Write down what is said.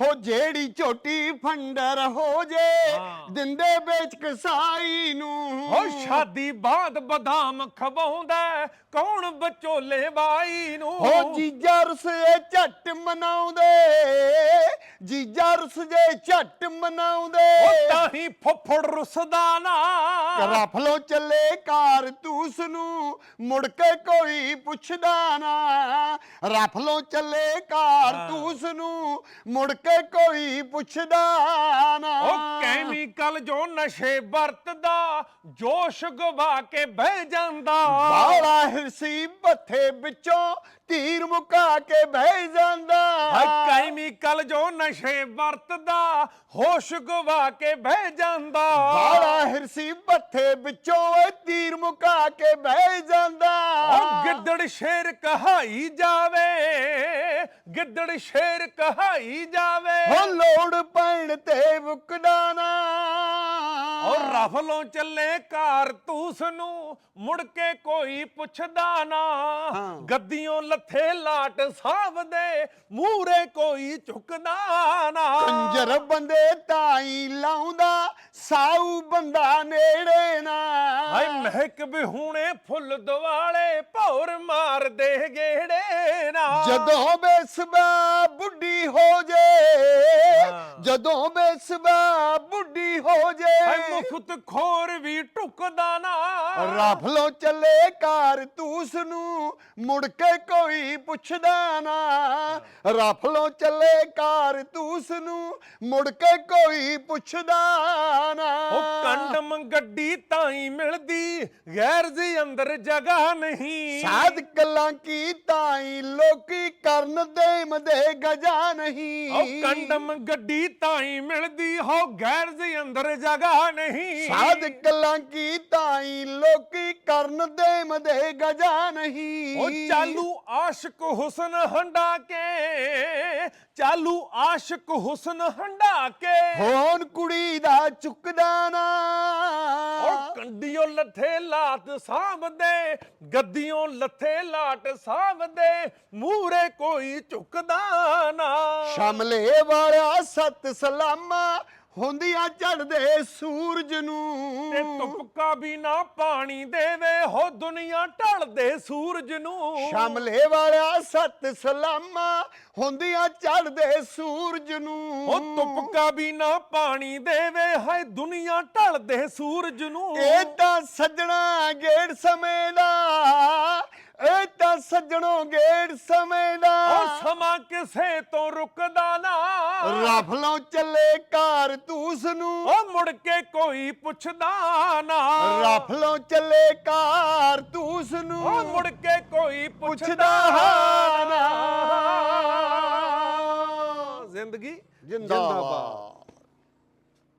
ਹੋ ਜਿਹੜੀ ਝੋਟੀ ਫੰਡਰ ਹੋ ਜੇ ਹਾਂ। ਦਿੰਦੇ ਵੇਚ ਕਸਾਈ ਨੂੰ। ਹੋ ਸ਼ਾਦੀ ਬਾਅਦ ਬਦਾਮ ਖਵਾਉਂਦਾ ਹੈ, ਕੌਣ ਵਿਚੋਲੇ ਬਾਈ ਨੂੰ? ਹੋ ਜੀਜਾ ਰਸੇ ਝੱਟ ਮਨਾਉਂਦੇ ਜੀਜਾ ਰਸ ਜੇ ਝੱਟ ਮਨਾਉਂਦੇ। ਤਾਂ ਹੀ ਫੁੱਫੜ ਰੁਸਦਾ ਨਾ। ਰਫਲੋ ਚੱਲੇ ਕਾਰਤੂਸ ਨੂੰ ਮੁੜ ਕੇ ਕੋਈ ਪੁੱਛਦਾ ਨਾ। ਰਫਲੋ ਚੱਲੇ ਕਾਰਤੂਸ ਨੂੰ ਮੁੜ ਕੇ ਕੋਈ ਪੁੱਛਦਾ ਨਾ। ਉਹ ਕੈਮੀਕਲ ਜੋ ਨਸ਼ੇ ਵਰਤਦਾ ਜੋਸ਼ ਗਵਾ ਕੇ ਬਹਿ ਜਾਂਦਾ। ਬਾਲਾ ਹਿਰਸੀ ਬੱਥੇ ਵਿੱਚੋਂ ਤੀਰ ਮੁਕਾ ਕੇ ਬਹਿ ਜਾਂਦਾ। ਹਾਏ ਕੈਮੀਕਲ ਜੋ ਨਸ਼ੇ ਵਰਤਦਾ ਹੋਸ਼ ਗਵਾ ਕੇ ਬਹਿ ਜਾਂਦਾ। ਹਿਰਸੀ ਬੱਥੇ ਵਿੱਚੋਂ ਓਏ ਤੀਰ ਮੁਕਾ ਕੇ ਬਹਿ ਜਾਂਦਾ। ਉਹ ਗਿੱਦੜ ਸ਼ੇਰ ਕਹਾਈ ਜਾਵੇ ਗਿੱਦੜ ਸ਼ੇਰ ਕਹਾਈ ਜਾਵੇ। ਹੋ ਲੋੜ ਪੈਣ ਤੇ ਵੁਕਦਾ ਨਾ ਔਰ ਰਫਲੋਂ ਚੱਲੇ ਕਾਰਤੂਸ ਨੂੰ ਮੁੜ ਕੇ ਕੋਈ ਪੁੱਛਦਾ ਨਾ ਹਾਂ। ਗੱਦੀਆਂ ਲੱਥੇ ਲਾਟ ਸਾਵਦੇ ਮੂਰੇ ਕੋਈ ਝੁਕਦਾ ਨਾ ਕੰਜਰ ਬੰਦੇ ਤਾਈ ਲਾਉਂਦਾ ਸਾਊ ਬੰਦਾ ਨੇੜੇ ਨਾ ਹਾਏ ਮਹਿਕ ਬਿਹੂਣੇ ਫੁੱਲ ਦਿਵਾਲੇ ਭੌਰ ਮਾਰਦੇ ਗੇੜੇ ਨਾ ਜਦੋਂ ਬੇਸਬਾ ਬੁੱਢੀ ਹੋ ਜੇ ਹਾਂ। ਜਦੋਂ ਬੇਸਬਾ ਬੁੱਢੀ ਮੁਖਤ ਖੋਰ ਵੀ ਟੁਕਦਾ ਨਾ। ਰਫਲੋਂ ਚੱਲੇ ਕਾਰਤੂਸ ਨੂੰ ਮੁੜ ਕੇ ਕੋਈ ਪੁੱਛਦਾ ਨਾ। ਰਫਲੋਂ ਚੱਲੇ ਕਾਰਤੂਸ ਨੂੰ ਮੁੜ ਕੇ ਕੋਈ ਪੁੱਛਦਾ ਨਾ। ਉਹ ਕੰਡਮ ਗੱਡੀ ਤਾਂ ਹੀ ਮਿਲਦੀ ਗੈਰ ਦੇ ਅੰਦਰ ਜਗ੍ਹਾ ਨਹੀਂ। ਸਾਧ ਕਲਾਂ ਕੀ ਤਾਈ ਲੋਕੀ ਕਰਨ ਦੇ ਮਦੇ ਗਜਾ ਨਹੀਂ। ਉਹ ਕੰਡਮ ਗੱਡੀ ਤਾਂ ਹੀ ਮਿਲਦੀ ਹੋ ਗੈਰ ਦੇ ਅੰਦਰ ਜਗ੍ਹਾ ਨਹੀਂ। ਸਾਧ ਕਲਾਂ ਕੀ ਤਾਈ ਲੋਕੀ ਕਰਨ ਦੇ ਮਦੇ ਗਜਾ ਨਹੀਂ। ਉਹ ਚਾਲੂ ਆਸ਼ਿਕ ਹੁਸਨ ਹੰਡਾ ਕੇ ਚਾਲੂ ਆਸ਼ਿਕ ਹੁਸਨ ਹੰਡਾ ਕੇ। ਹੋਣ ਕੁੜੀ ਦਾ ਚੁੱਕਦਾ ਨਾ ਉਹ ਕੰਡੀਓ ਲੱਥੇ ਲਾਟ ਸਾਹਮਦੇ ਗੱਦੀਆਂ ਲੱਥੇ ਲਾਟ ਸਾਹਮਦੇ ਮੂਰੇ ਕੋਈ ਝੁਕਦਾ ਨਾ। ਸ਼ਮਲੇ ਵਾਲਾ ਸਤ ਸਲਾਮਾ ਹੁੰਦੀਆਂ ਚੜਦੇ ਸੂਰਜ ਨੂੰ। ਤੇ ਤੁਪਕਾ ਵੀ ਨਾ ਪਾਣੀ ਦੇਵੇ ਹੋ ਦੁਨੀਆ ਢਲਦੇ ਸੂਰਜ ਨੂੰ। ਸ਼ਮਲੇ ਵਾਲਾ ਸਤ ਸਲਾਮਾ ਹੁੰਦੀਆਂ ਚੜਦੇ ਸੂਰਜ ਨੂੰ। ਉਹ ਤੁਪਕਾ ਵੀ ਨਾ ਪਾਣੀ ਦੇਵੇ ਹਾਏ ਦੁਨੀਆ ਢਲਦੇ ਸੂਰਜ ਨੂੰ। ਤਾਂ ਸੱਜਣਾ ਗੇੜ ਸਮੇਂ ਦਾ। ਤਾਂ ਸੱਜਣੋ ਗੇੜ ਸਮੇਂ ਦਾ। ਉਹ ਸਮਾਂ ਕਿਸੇ ਤੋਂ ਰੁਕਦਾ ਨਾ। ਰਫਲੋਂ ਚੱਲੇ ਕਾਰਤੂਸ ਨੂੰ। ਉਹ ਮੁੜ ਕੇ ਕੋਈ ਪੁੱਛਦਾ ਨਾ। ਰਫਲੋਂ ਚੱਲੇ ਕਾਰਤੂਸ ਨੂੰ। ਉਹ ਮੁੜ ਕੇ ਕੋਈ ਪੁੱਛਦਾ ਨਾ। ਨਾ। ਜ਼ਿੰਦਗੀ ਜਿੰਦਾਬਾਦ।